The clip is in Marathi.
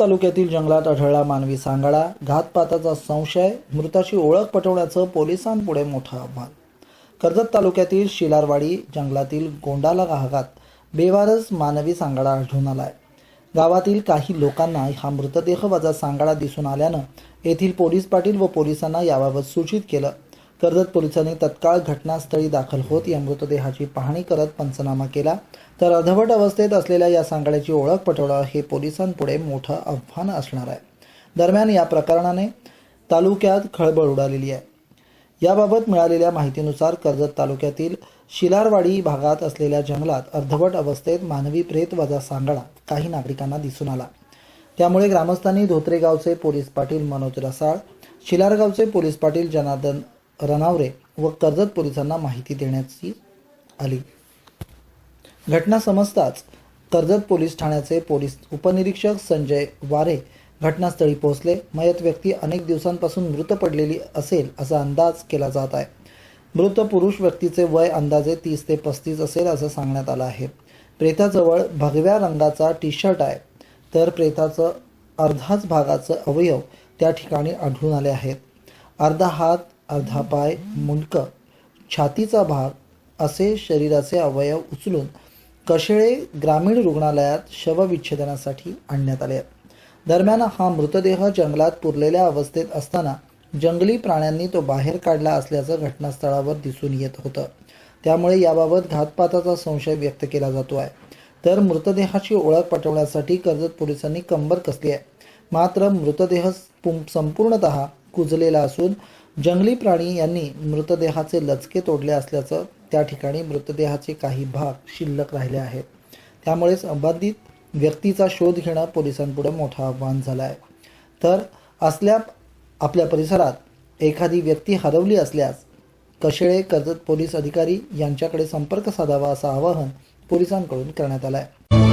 तालुक्यातील जंगलात आढळला मानवी सांगाडा घातपाताचा संशय मृताची ओळख पटवण्याचं पोलिसांपुढे मोठं आव्हान. कर्जत तालुक्यातील शिलारवाडी जंगलातील गोंडाला भागात बेवारस मानवी सांगाडा आढळून आलाय. गावातील काही लोकांना हा मृतदेह वजा सांगाडा दिसून आल्यानं येथील पोलीस पाटील व पोलिसांना याबाबत सूचित केलं. कर्जत पोलिसांनी तत्काळ घटनास्थळी दाखल होत या मृतदेहाची पाहणी करत पंचनामा केला तर अर्धवट अवस्थेत असलेल्या या सांगाड्याची ओळख पटवणं हे पोलिसांपुढे मोठं आव्हान असणार आहे. दरम्यान या प्रकरणाने तालुक्यात खळबळ उडालेली आहे. याबाबत मिळालेल्या माहितीनुसार कर्जत तालुक्यातील शिलारवाडी भागात असलेल्या जंगलात अर्धवट अवस्थेत मानवी प्रेत वजा सांगाडा काही नागरिकांना दिसून आला. त्यामुळे ग्रामस्थांनी धोत्रेगावचे पोलीस पाटील मनोज रसाळ शिलारगावचे पोलीस पाटील जनार्दन रनावरे व कर्जत पोलिसांना माहिती देण्याची आली. घटना समजताच कर्जत पोलीस ठाण्याचे पोलीस उपनिरीक्षक संजय वारे घटनास्थळी पोहोचले. मयत व्यक्ती अनेक दिवसांपासून मृत पडलेली असेल असा अंदाज केला जात आहे. मृत पुरुष व्यक्तीचे वय अंदाजे तीस ते पस्तीस असेल असं सांगण्यात आलं आहे. प्रेताजवळ भगव्या रंगाचा टी शर्ट आहे. तर प्रेताचं अर्धाच भागाचं अवयव त्या ठिकाणी आढळून आले आहेत. अर्धा हात अर्धा पाय मुंडकं छातीचा भाग असे शरीराचे अवयव उचलून कशेळे ग्रामीण रुग्णालयात शवविच्छेदनासाठी आणण्यात आले. दरम्यान हा मृतदेह जंगलात पुरलेल्या अवस्थेत असताना जंगली प्राण्यांनी तो बाहेर काढला असल्याचं घटनास्थळावर दिसून येत होतं. त्यामुळे याबाबत घातपाताचा संशय व्यक्त केला जातो आहे. तर मृतदेहाची ओळख पटवण्यासाठी कर्जत पोलिसांनी कंबर कसली आहे. मात्र मृतदेह पुं- संपूर्णतः कुजलेला असून जंगली प्राणी यांनी मृतदेहाचे लचके तोडले असल्याचं त्या ठिकाणी मृतदेहाचे काही भाग शिल्लक राहिले आहेत. त्यामुळे संबंधित व्यक्तीचा शोध घेणं पोलिसांपुढे मोठं आव्हान झालं आहे तर असल्या आपल्या परिसरात एखादी व्यक्ती हरवली असल्यास कशेळे कर्जत पोलीस अधिकारी यांच्याकडे संपर्क साधावा असं आवाहन पोलिसांकडून करण्यात आलं आहे